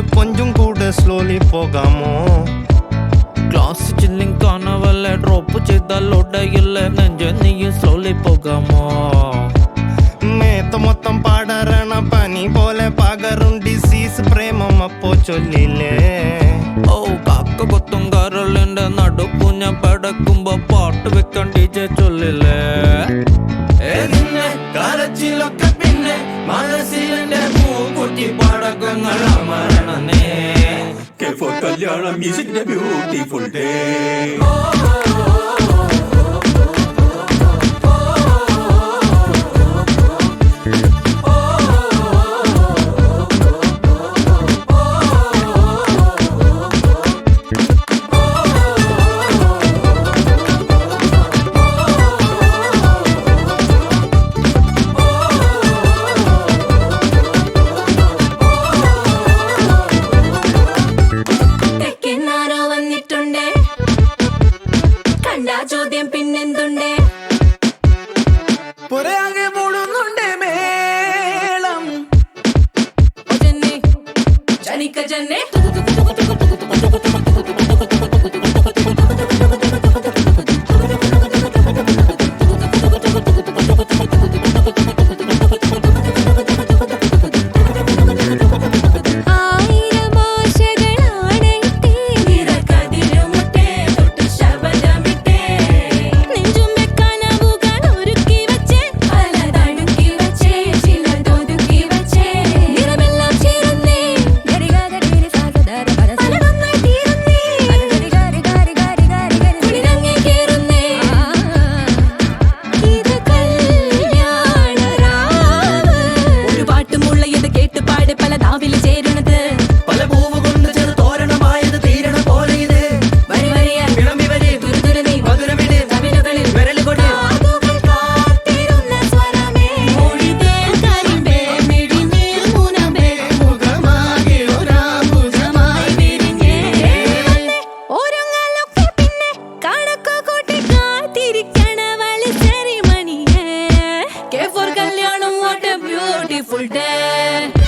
இன்னும் கொஞ்சம் கூட ஸ்லோலி போகாமோ கிளாஸ் சில்லிங் காணவல்ல ட்ராப் செய்தால் உடையில்ல நெஞ்ச நீயும் ஸ்லோலி போகாமோ மேத்த மொத்தம் பாடறனா பனி போல பகரும் ഡിസീസ് പ്രേമം അപ്പോ ചൊല്ലില്ലേ? ഓ കാക്ക കൊത്തും കരളിന്റെ നടുപ്പു ഞാൻ പടക്കുമ്പോ പാട്ട് വെക്കാൻ ടീച്ചർ ചൊല്ലില്ലേ? കരച്ചിലൊക്കെ പിന്നെ മനസ്സിലെ പൂ പടക്കങ്ങൾ അമര beautiful, Kalyana music, the beautiful day. ആ ചോദ്യം പിന്നെന്തുണ്ടേ പുറയാകെ മൂടുന്നുണ്ട് മേളം ജന്നെ ജനിക്ക ജന്നെ തുകു തുകു തുകു തുകു തുകു തുകു തുകു ஃபுல் டே